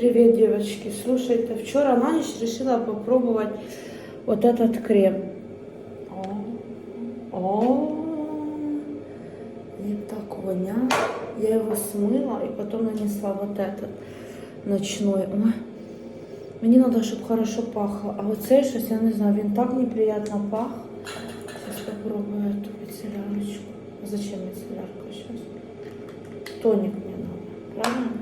Привет, девочки. Слушайте, вчера на ночь решила попробовать вот этот крем. О, о, не так воняет. Я его смыла и потом нанесла вот этот ночной. Ой. Мені треба, щоб хорошо пахло. А оцей щось, я не знаю, він так неприятно пах. Сейчас попробую эту мицеллярочку. Зачем мицеллярка сейчас? Тоник мне надо, правильно?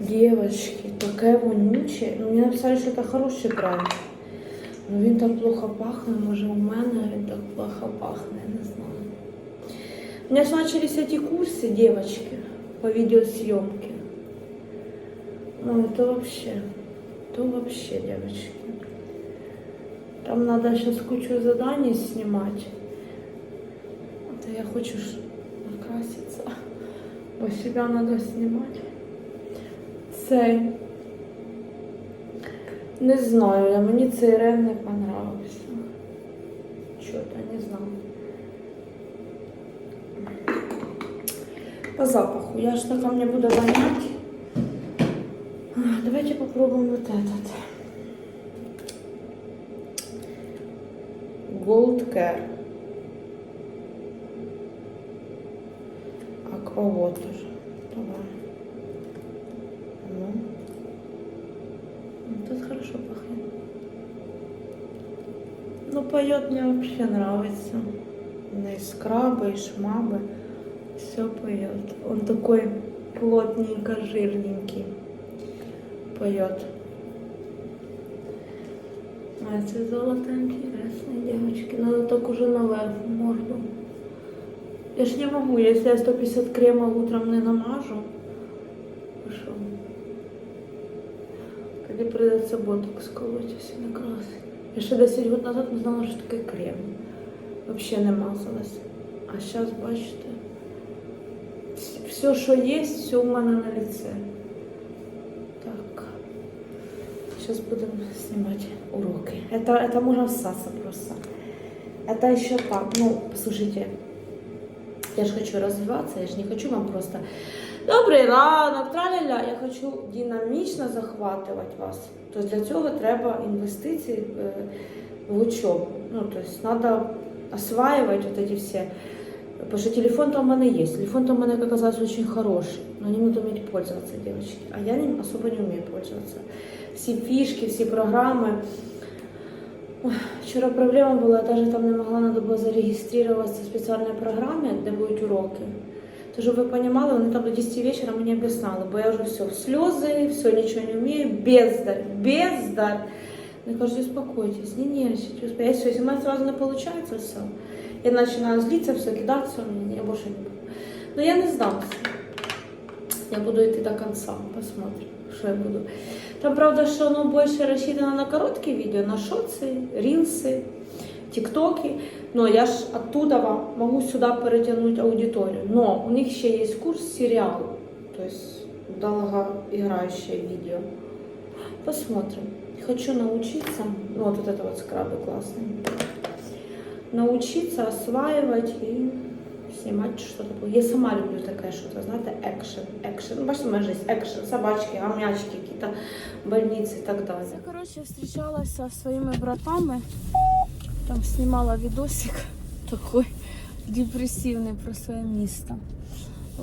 Девочки, таке вонюче. Ну, мені написали, що це хороший бренд. Ну він так плохо пахне, може у мене він так плохо пахне, я не знаю. У меня же начались эти курсы, девочки, по видеосъемке. Ну, это вообще, то вообще, девочки. Там надо сейчас кучу заданий снимать. Это я хочу ж накраситься. Бо себя надо снимать. Цей. Не знаю, мені цей рен не понравився. Чого-то не знаю. По запаху. Я ж така мне буду вонять. Давайте попробуем вот этот. Gold Care. Aquawater. Давай. поет мне вообще нравится. Ну, И скрабы, и шмабы. Все поет. Он такой плотненько жирненький. Поет. А это золото интересное, девочки. Надо так уже наверх морду. Я ж не могу, если я 150 крема утром не намажу. то Що? Тоді придеться ботокс колоть, якщо не красить. Я ще 10 років назад не знала, що таке крем. Взагалі не мазалась. А зараз, бачите, вс- все, що є, все у мене на лице. Так. Сейчас будем снимать уроки. Это, это можно всаться просто. Это еще так. Ну, послушайте, я же хочу развиваться, я же не хочу вам просто добрий ранок, траля-ля. Я хочу динамично захватывать вас. То есть для цього треба інвестиції е, в учебу. Ну, то есть надо осваивать вот эти все. Потому что телефон-то у меня есть. Телефон-то у меня, как оказалось, очень хороший. Но не надо уметь пользоваться, девочки. А я ним особо не умею пользоваться. Всі фішки, всі програми. Ой, Вчора проблема була, я навіть там не могла, треба було зареєструватися в спеціальній програмі, де будуть уроки. То, щоб ви розуміли, вони там до 10 вечора мені об'ясняли, бо я вже все в сльози, все нічого не вмію, бездарь, бездарь. Мне кажется, успокойтесь, не нервничайте, успокойтесь. Если, если у меня сразу не получается все, я начинаю злиться, все, кидаться, я больше не буду. Но я не сдамся. Я буду идти до конца, посмотрим, что я буду. Там, правда, что оно больше рассчитано на короткие видео, на шоцы, рилсы, тиктоки. Но я ж оттуда могу сюда перетянуть аудиторию. Но у них еще есть курс сериал, то есть долгоиграющее видео. Посмотрим. Хочу научиться, ну, вот, вот это вот скрабы классные, научиться осваивать и снимать что-то. Я сама люблю такое что-то, знаете, экшен, экшен. Ну, бачите, моя жизнь, экшен, собачки, амнячки, какие-то больницы и так далее. Я, короче, встречалась со своими братами, там снимала видосик такой депресивний про своє місто.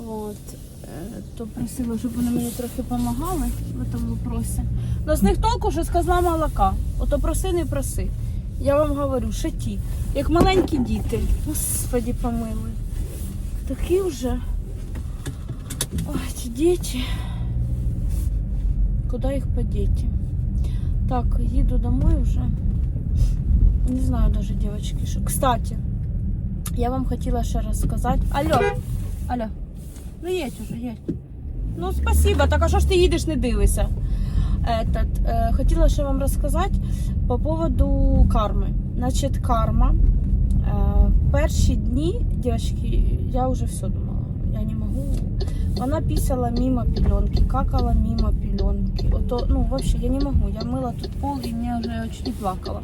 От. Е, То просила, щоб вони мені трохи допомагали в цьому вопросі. Но з них толку, що з козла молока. Ото проси, не проси. Я вам говорю, шаті, як маленькі діти. Господі помилуй. Такі вже. Ой, ці діти. Куди їх подіти? Так, їду домой вже. Не знаю даже, девочки, що. Кстати, я вам хотіла ще раз сказати. Алло, алло. Ну їдь уже, їдь. Ну, спасибо, так а що ж ти їдеш, не дивишся? Этот, э, хотела ще вам розказати по поводу карми. Значить, карма. Э, перші дні, девочки, я вже все думала. Я не можу. Вона писала мимо пеленки, какала мимо пеленки. Ото, ну, вообще, я не могу. Я мила тут пол і мені вже чуть не плакала.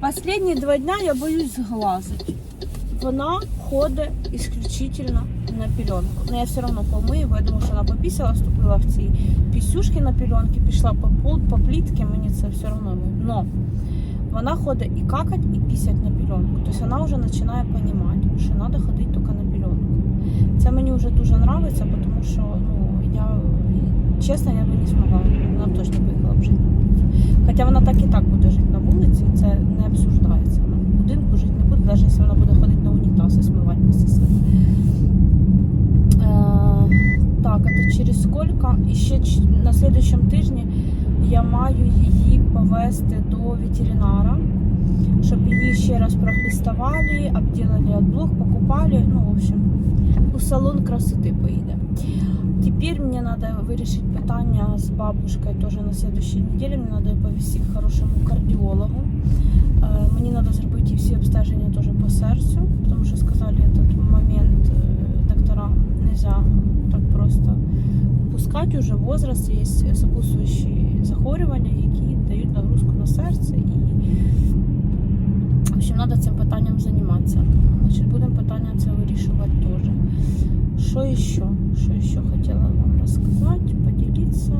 Последні два дня я боюсь зглазити. Вона ходить исключительно на пеленку. Но я все равно помию, я думаю, що вона попісила, вступила в ці пісюшки на пеленки, пішла по пол, по плітки, мені це все одно. Но вона ходить і какать, і пісять на пеленку. Тобто вона вже починає розуміти, що треба ходити тільки на пеленку. Це мені вже дуже подобається, тому що ну, я чесно, я би не змогла. Вона б точно поїхала б жити на. Хоча вона так і так буде жити вулиці, це не обсуждається. Вона в будинку жити не буде, навіть якщо вона буде ходити на унітаз і смивати після себе. Так, це через сколько? І ще на следующем тижні я маю її повезти до ветеринара, щоб її ще раз прохлістували, обділили отблок, покупали. Ну, в общем, салон красоти поїде. Теперь мне надо вирішити питання з бабушкою тоже на следующей неделе. Мне надо її повезти к хорошему кардіологу. Е, Мені треба зробити всі обстеження теж по серцю, тому що сказали, этот момент е, доктора нельзя так просто пускати. Уже возраст є сопутствуючі захворювання, які дають нагрузку на серце. І в общем, треба цим питанням займатися. Значить, будемо питання це вирішувати теж. Що еще? Що еще хотіла вам розказати, поділитися?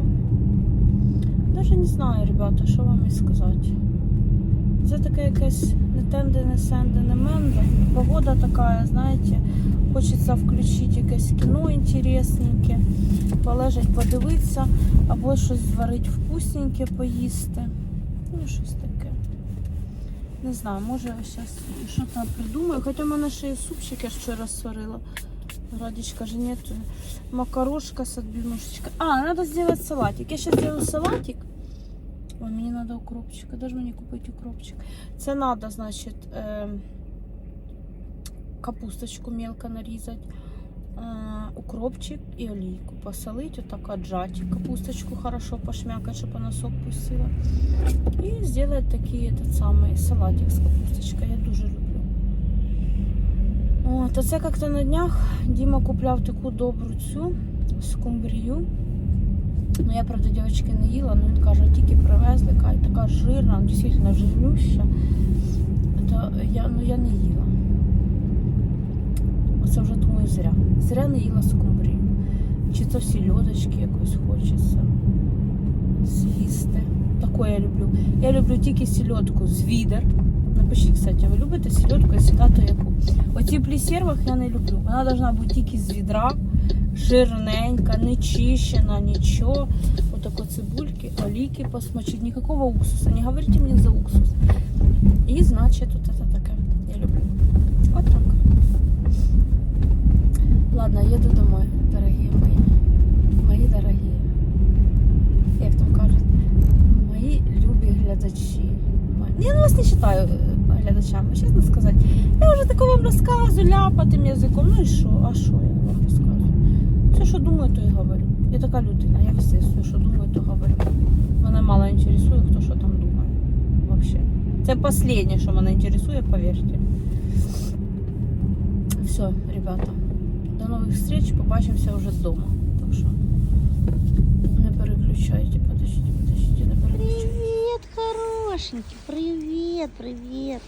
Даже не знаю, ребята, що вам і сказати. Це таке якесь не тенде, не сенде, не менде. Погода така, знаєте, хочеться включити якесь кіно інтересненьке, полежать, подивитися, або щось зварити вкусненьке, поїсти. Ну, щось таке. Не знаю, може зараз щось придумаю. Хоча в мене ще і супчик я вчора сварила. Радичка же нет. Макарошка с отбивнушечкой. А, надо сделать салатик. Я сейчас сделаю салатик. Ой, мені надо укропчик. Де ж мені купити укропчик? Це надо, значить, е, капусточку мелко нарізати, е, укропчик і олійку посолить, отак отжать. Капусточку хорошо пошмякать, щоб вона сок пустила. І сделать такий этот самий салатик з капусточкою. Я дуже люблю. О, то це як-то на днях Діма купляв таку добру цю скумбрію. Ну, я, правда, дівчатки не їла, але він каже, тільки привезли, каже, така жирна, ну, дійсно жирнюща. То я, ну, я не їла. Оце вже думаю зря. Зря не їла скумбрію. Чи то сільодочки якось хочеться з'їсти. Таке я люблю. Я люблю тільки сільодку з відер. Напишіть, кстати, ви любите сільодку, да, то яку. Оці плісервах я не люблю. Вона должна бути тільки з відра, жирненька, не чищена, нічого. Отако цибульки, олійки посмочить, ніякого уксуса. Не говорите мені за уксус. І значить, от це таке. Я люблю. От так. Ладно, еду домой, дорогие мои. Мої дорогі. Як там кажуть, мої любі глядачі. Я вас не вважаю глядачами, чесно сказати. Я вже таке вам розказую, ляпатим язиком. Ну і що? А що я вам розказую? Все, що думаю, то і говорю. Я така людина, я все, все, що думаю, то говорю. Мене мало інтересує, хто що там думає. Вообще. Це останнє, що мене інтересує, повірте. Все, ребята. До нових встреч, побачимося вже вдома. Так що не переключайте, подождите, подождите, не переключайте. Привет, хорошенький. Привет, привет.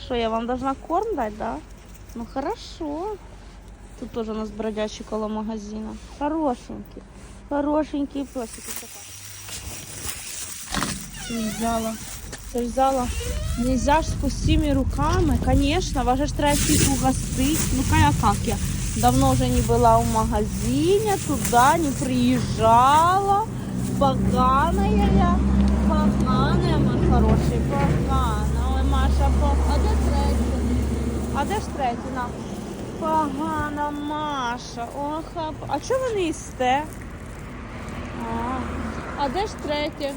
Что, я вам должна корм дать, да? Ну хорошо. Тут тоже у нас бродячий коло магазина. Хорошенький. Хорошенький песик. Це взяла. Це взяла. Нельзя ж з пустыми руками. Конечно, вас же треба угостить. Ну-ка я как я? Давно уже не была в магазине, туда не приезжала. Поганая я. Поганая, мой хороший, погана. Ой, Маша, погана. А де третя? А де ж третя? На. Погана Маша. Ох, а- чого ви не їсте? А, а де ж третя?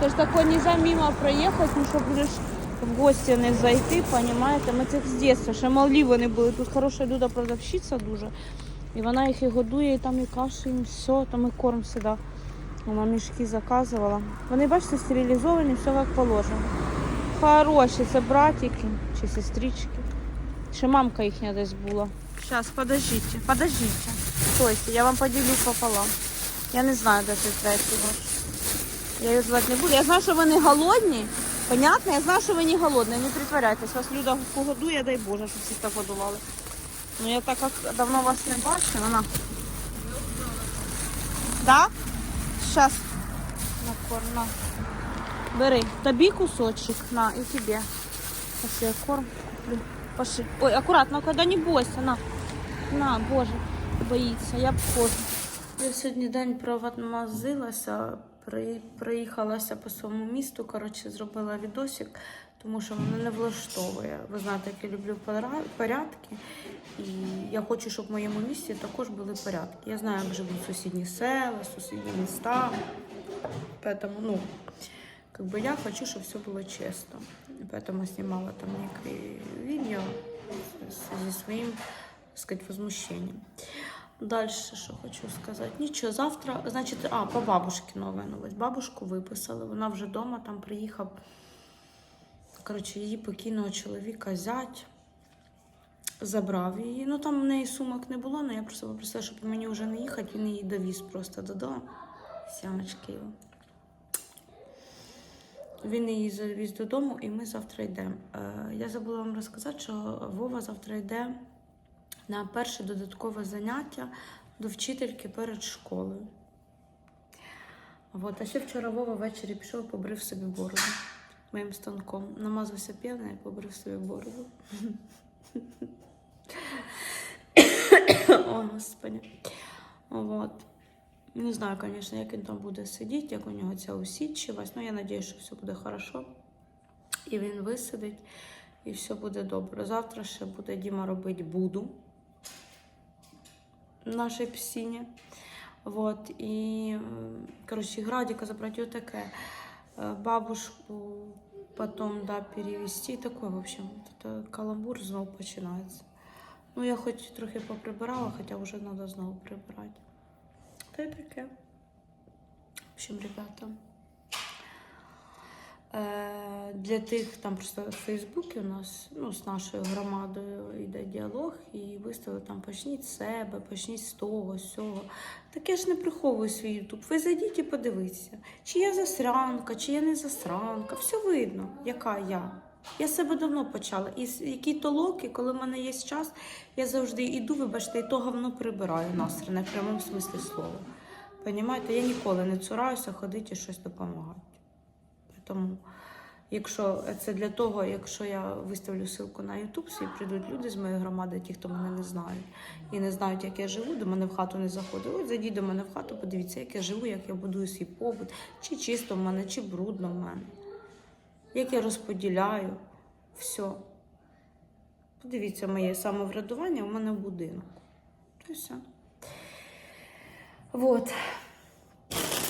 Це ж тако нельзя мимо проїхати, ну щоб вже ж в гості не зайти, понімаєте? Ми цих з дитинства, ще малі вони були. Тут хороша люда продавщиця дуже. І вона їх і годує, і там і каші, і все, там і корм сюди. Вона мішки заказувала. Вони, бачите, стерилізовані, все як положено. Хороші, це братики чи сестрички. Ще мамка їхня десь була. Зараз, подождите, подождите. Стойте, я вам поділю пополам. Я не знаю, де цей третій ваш. Я її звати не буду. Я знаю, що ви не голодні. Понятно? Я знаю, що ви не голодні. Не притворяйтесь. Вас Люда годує, дай Боже, щоб всіх так годували. Ну я так як давно вас не бачила. На. Да? Сейчас. На. Бери. Тобі кусочек, на, і тебе. Зараз я корм куплю. Пошли. Ой, акуратно, коли не бойся, на. На, боже, боїться, я входжу. Я сьогодні день проводмазилася, при, приїхалася по своєму місту, коротше, зробила відосик, тому що мене не влаштовує. Ви знаєте, як я люблю пора- порядки, і я хочу, щоб в моєму місті також були порядки. Я знаю, як живуть сусідні села, сусідні міста. Поэтому, ну, как бы я хочу, чтобы все было честно. И Поэтому снимала там некие видео в связи с своим, так сказать, возмущением. Дальше, що хочу сказати. Нічого, завтра, значить, а, по бабушці нова новость. Бабушку виписали, вона вже вдома, там приїхав. Коротше, її покійного чоловіка зять забрав її. Ну там в неї сумок не було, але я просто попросила, щоб мені вже не їхати, він її довіз просто додому. Сямочки. Він її завіз додому, і ми завтра йдемо. Е, я забула вам розказати, що Вова завтра йде на перше додаткове заняття до вчительки перед школою. От, а ще вчора Вова ввечері пішов, побрив собі бороду моїм станком. Намазався п'яний і побрив собі бороду. О, господи. Вот. Не знаю, звісно, як він там буде сидіти, як у нього ця усідчивість. Ну, я сподіваюся, що все буде хорошо. І він висидить, і все буде добре. Завтра ще буде Діма робити буду в нашій псині. Вот. І, коротше, Градіка забрати отаке. Е, Бабушку потом, да, перевести. Такой, в общем, это каламбур знову починається. Ну, я хоч трохи поприбирала, хоча вже треба знову прибирати. Та й таке. В общем, ребята. Е, Для тих там просто в Фейсбуці у нас ну, з нашою громадою йде діалог і виставили там почніть з себе, почніть з того, з цього. Так я ж не приховую свій Ютуб. Ви зайдіть і подивіться, чи я засранка, чи я не засранка. Все видно, яка я. Я себе давно почала. І які то локи, коли в мене є час, я завжди йду, вибачте, і то говно прибираю настрій, в прямому смислі слова. Понімаєте, я ніколи не цураюся ходити і щось допомагати. Тому, якщо це для того, якщо я виставлю ссылку на YouTube, всі прийдуть люди з моєї громади, ті, хто мене не знають, і не знають, як я живу, до мене в хату не заходить. Ось зайдіть до мене в хату, подивіться, як я живу, як я будую свій побут, чи чисто в мене, чи брудно в мене, як я розподіляю все. Подивіться моє самоврядування у мене в будинку. То все. Вот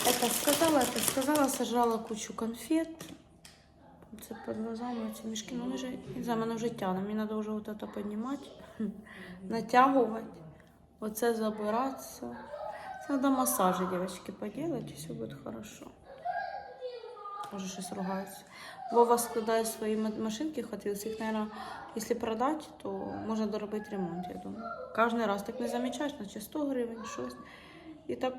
Это сказала, это сказала, сожрала кучу конфет. Це під глазами ці мішки. Ну, вони вже, не знаю, мене вже тягне. Мені треба вже вот это піднімати, натягувати, оце забиратися. Це треба масажі, дівчатки, поделать, і все буде хорошо. Може, щось ругається. Вова складає свої ма- машинки, хотілося їх, мабуть, якщо продати, то можна доробити ремонт, я думаю. Кожен раз так не замічаєш, наче 100 гривень, щось. І так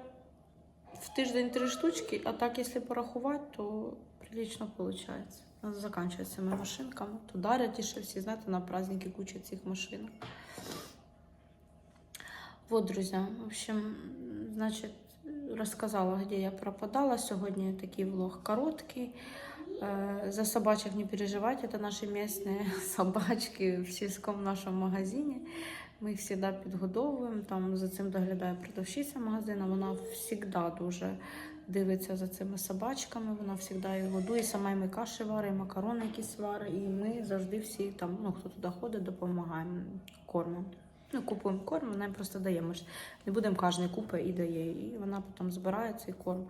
в тиждень три штучки, а так, якщо порахувати, то прилично виходить. Надо заканчивать цими машинками. То дарять і ще всі, знаєте, на праздники куча цих машинок. Вот, друзья, в общем, значит, рассказала, где я пропадала. Сегодня такий влог короткий. Э, За собачек не переживайте, это наши местные собачки в сільському нашому магазині. Ми їх завжди підгодовуємо. Там за цим доглядає продавщиця магазину. Вона завжди дуже дивиться за цими собачками. Вона завжди їх годує. Сама і ми каші варить, і макарони якісь варить. І ми завжди всі там, ну хто туди ходить, допомагаємо кормом. Ну, купуємо корм, вона їм просто дає. Ми ж не будемо кожен купи і дає. І вона потім збирає цей корм,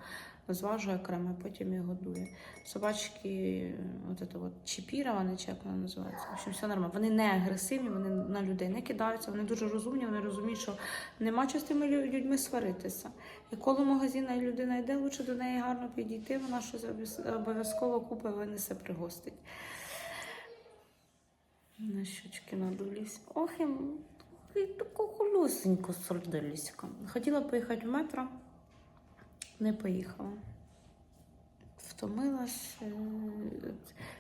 зважує окремо, і потім її годує. Собачки, от це от чіпіровані, чи як вона називається. В общем, все нормально. Вони не агресивні, вони на людей не кидаються, вони дуже розумні, вони розуміють, що нема чого з тими людьми сваритися. І коли магазина людина йде, лучше до неї гарно підійти, вона щось обов'язково купить, винесе, пригостить. На щочки надулись. Ох, і таку холюсеньку сердельську. Хотіла поїхати в метро, не поїхала. Втомилась. Е,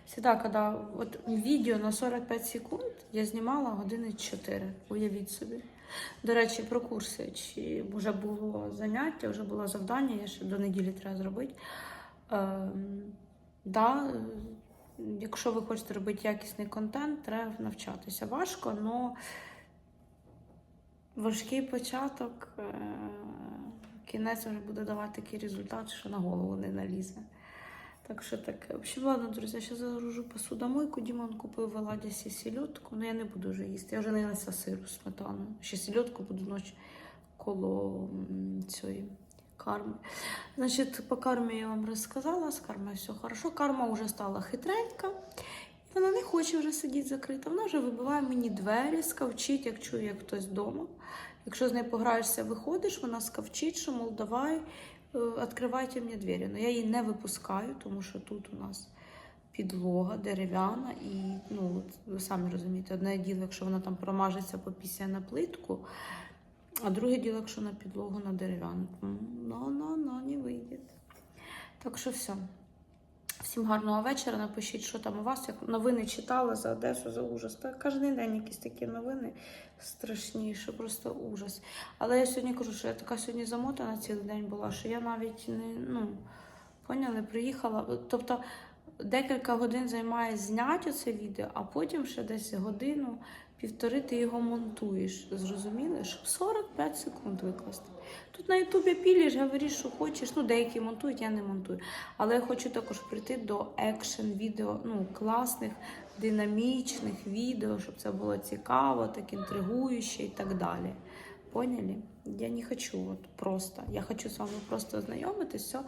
Всегда, когда от відео на 45 секунд я знімала години 4, уявіть собі. До речі, про курси. Чи вже було заняття, вже було завдання, я ще до неділі треба зробити. Ем, да, е, якщо ви хочете робити якісний контент, треба навчатися. Важко, але важкий початок, е, кінець вже буде давати такий результат, що на голову не налізе. Так що таке. В общем, ладно, друзі, я зараз загружу посудомойку. Дімон купив в Еладісі сільотку, але я не буду вже їсти. Я вже наїлася сиру з сметаною. Ще сільотку буду ночі коло цієї карми. Значить, по кармі я вам розказала, з кармою все хорошо. Карма вже стала хитренька. Вона не хоче вже сидіти закрита. Вона вже вибиває мені двері, скавчить, як чує як хтось вдома. Якщо з нею пограєшся, виходиш, вона скавчить, що мол, давай, е, відкривайте мені двері. Ну я її не випускаю, тому що тут у нас підлога дерев'яна, і ну, ви самі розумієте, одне діло, якщо вона там промажеться по після на плитку, а друге діло, якщо на підлогу на дерев'яну. Ну, ну, ну, не вийде. Так що все. Всім гарного вечора. Напишіть, що там у вас. Як новини читала за Одесу, за ужас. Та кожен день якісь такі новини страшні, що просто ужас. Але я сьогодні кажу, що я така сьогодні замотана цілий день була, що я навіть не ну, поняли, приїхала. Тобто декілька годин займає зняти це відео, а потім ще десь годину, півтори ти його монтуєш. Зрозуміли? Щоб 45 секунд викласти. Тут на Ютубі піліш, говориш, що хочеш. Ну, деякі монтують, я не монтую. Але я хочу також прийти до екшен відео, ну, класних, динамічних відео, щоб це було цікаво, так інтригующе і так далі. Поняли? Я не хочу от просто. Я хочу з вами просто ознайомитись, все,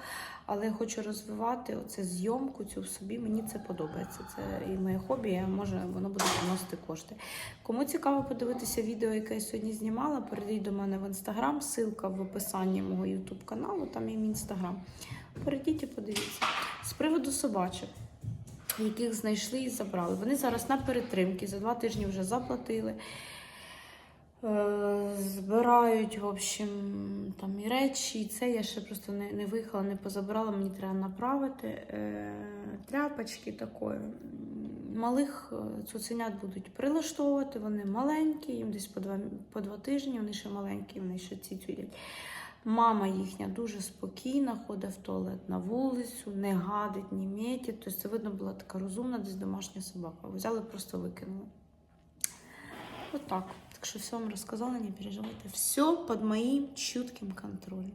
але я хочу розвивати оце зйомку цю в собі. Мені це подобається. Це і моє хобі, я, може, воно буде приносити кошти. Кому цікаво подивитися відео, яке я сьогодні знімала, перейдіть до мене в інстаграм. Ссылка в описанні мого ютуб каналу, там є мій інстаграм. Перейдіть і подивіться. З приводу собачок. Яких знайшли і забрали. Вони зараз на перетримки, за два тижні вже заплатили. Е, Збирають, в общем, там і речі, і це я ще просто не, не виїхала, не позабирала, мені треба направити. Е, Тряпочки такої. Малих е, цуценят будуть прилаштовувати, вони маленькі, їм десь по два, по два тижні, вони ще маленькі, вони ще цюцюлять. Мама їхня дуже спокійна, ходить в туалет на вулицю, не гадить, не метить. Тобто це видно була така розумна, десь домашня собака. Взяли, просто викинули. Вот так. Так что все вам рассказала, не переживайте. Все под моим чутким контролем.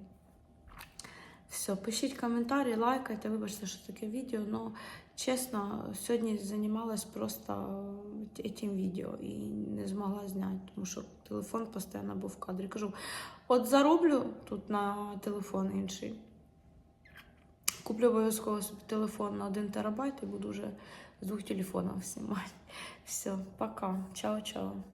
Все, пишіть коментарі, лайкайте, вибачте, що таке відео. Но чесно, сьогодні займалась просто цим відео і не змогла зняти, тому що телефон постійно був в кадрі. Кажу, от зароблю тут на телефон інший. Куплю обов'язково собі телефон на 1 терабайт і буду вже з двох телефонів знімати. Все, пока. Чао-чао.